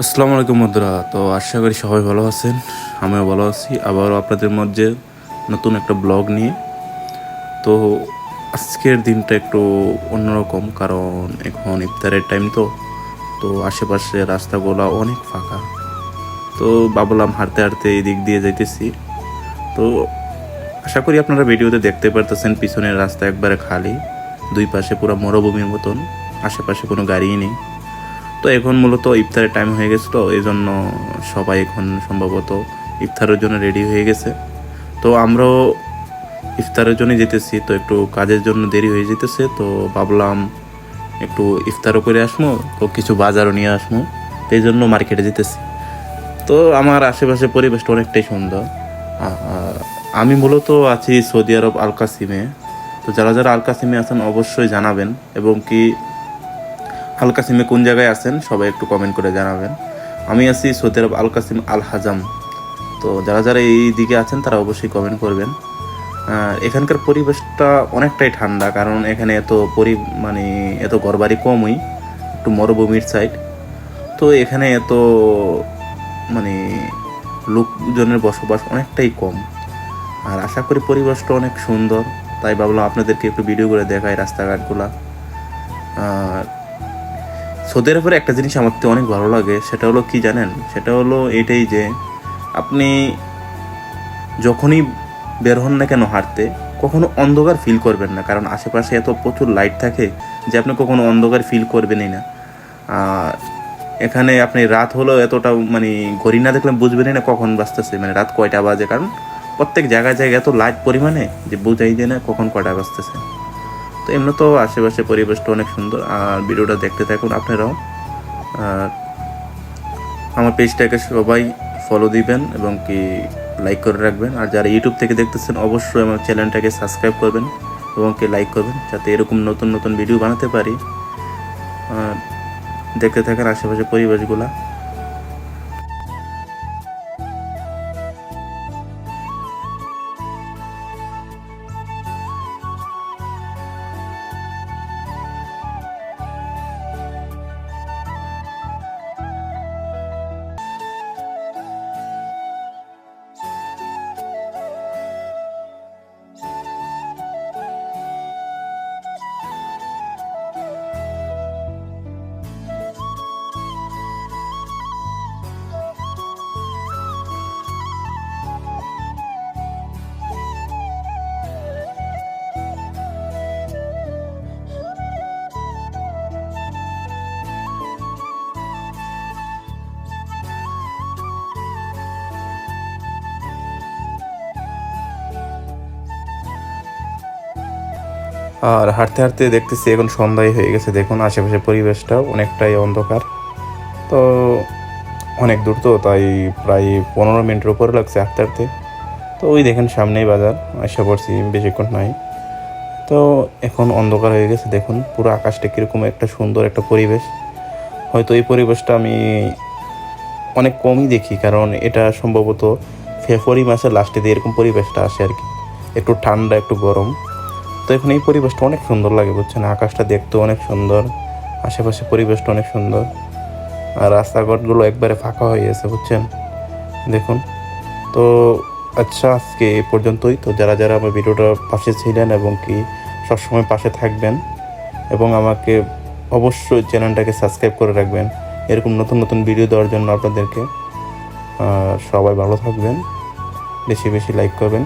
আসসালামু আলাইকুম বন্ধুরা, তো আশা করি সবাই ভালো আছেন, আমিও ভালো আছি। আবারও আপনাদের মধ্যে নতুন একটা ব্লগ নিয়ে। তো আজকের দিনটা একটু অন্যরকম, কারণ এখন ইফতারের টাইম তো। তো আশেপাশে রাস্তাগুলো অনেক ফাঁকা। তো ভাবলাম হাঁটতে হাঁটতে এই দিক দিয়ে যাইতেছি। তো আশা করি আপনারা ভিডিওতে দেখতে পারতেছেন, পিছনের রাস্তা একবারে খালি, দুই পাশে পুরো মরুভূমির মতন, আশেপাশে কোনো গাড়িই নেই। তো এখন মূলত ইফতারের টাইম হয়ে গেছে তো এই জন্য সবাই এখন সম্ভবত ইফতারের জন্য রেডি হয়ে গেছে। তো আমরাও ইফতারের জন্য যেতেছি, তো একটু কাজের জন্য দেরি হয়ে যেতেছে, তো ভাবলাম একটু ইফতারও করে আসব, তো কিছু বাজারও নিয়ে আসব, তো এই জন্য মার্কেটে যেতেছি। তো আমার আশেপাশে পরিবেশটা অনেকটাই সুন্দর। আমি মূলত আছি সৌদি আরব আল কাসিমে তো যারা যারা আল কাসিমে আছেন অবশ্যই জানাবেন, এবং কি আল কাসিমে কোন জায়গায় আছেন, সবাই একটু কমেন্ট করে জানাবেন। আমি আছি সৌদি আরব আল কাসিম আল হাজাম তো যারা যারা এই দিকে আছেন, তারা অবশ্যই কমেন্ট করবেন। এখানকার পরিবেশটা অনেকটাই ঠান্ডা, কারণ এখানে এত পরি মানে এত ঘরবাড়ি কমই, একটু মরুভূমির সাইড তো এখানে এত মানে লোকজনের বসবাস অনেকটাই কম। আর আশা করি পরিবেশটা অনেক সুন্দর। তাই ভাবলাম আপনাদেরকে একটু ভিডিও করে দেখাই রাস্তাঘাটগুলা। আর সৌদি আরবের একটা জিনিস আমার অনেক ভালো লাগে, সেটা হলো কি জানেন? সেটা হলো এটাই যে, আপনি যখনই বের হন না কেন হাঁটতে, কখনো অন্ধকার ফিল করবেন না, কারণ আশেপাশে এত প্রচুর লাইট থাকে যে আপনি কখনো অন্ধকার ফিল করবেনই না। আর এখানে আপনি রাত হলেও এতটা মানে ঘড়ি না দেখলে বুঝবেনই না কখন বাজতেছে মানে রাত কয়টা বাজে, কারণ প্রত্যেক জায়গায় জায়গায় এত লাইট পরিমাণে যে বোঝাই যায় না কখন কয়টা বাজতেছে। তো এমনি তো আশেপাশে পরিবেশটা অনেক সুন্দর। আর ভিডিওটা দেখতে থাকুন আপনারাও। আর আমার পেজটাকে সবাই ফলো দিবেন এবং কি লাইক করে রাখবেন। আর যারা ইউটিউব থেকে দেখতেছেন, অবশ্যই আমার চ্যানেলটাকে সাবস্ক্রাইব করবেন এবং কি লাইক করবেন, যাতে এরকম নতুন নতুন ভিডিও বানাতে পারি। দেখতে থাকেন আশেপাশে পরিবেশগুলা। আর হাঁটতে হাঁটতে দেখতেছি এখন সন্ধ্যায় হয়ে গেছে। দেখুন আশেপাশে পরিবেশটাও অনেকটাই অন্ধকার। তো অনেক দূর তো, তাই প্রায় পনেরো মিনিটের উপরে লাগছে হাঁটতে হাঁটতে। তো ওই দেখেন সামনেই বাজার, আশা পড়ছি বেশিক্ষণ নাই। তো এখন অন্ধকার হয়ে গেছে, দেখুন পুরো আকাশটা কীরকম একটা সুন্দর একটা পরিবেশ। হয়তো এই পরিবেশটা আমি অনেক কমই দেখি, কারণ এটা সম্ভবত ফেব্রুয়ারি মাসের লাস্টে দিয়ে এরকম পরিবেশটা আসে আর কি। একটু ঠান্ডা, একটু গরম। তো এখন এই পরিবেশটা অনেক সুন্দর লাগে, বুঝছেন? আকাশটা দেখতে অনেক সুন্দর আশেপাশে পরিবেশটা অনেক সুন্দর, আর রাস্তাঘাটগুলো একবারে ফাঁকা হয়ে গেছে, বুঝছেন? দেখুন। তো আচ্ছা আজকে এই পর্যন্তই। তো যারা যারা আমার ভিডিওটার পাশে ছিলেন এবং কি সবসময় পাশে থাকবেন এবং আমাকে অবশ্যই চ্যানেলটাকে সাবস্ক্রাইব করে রাখবেন, এরকম নতুন নতুন ভিডিও দেওয়ার জন্য আপনাদেরকে সবাই ভালো থাকবেন, বেশি বেশি লাইক করবেন।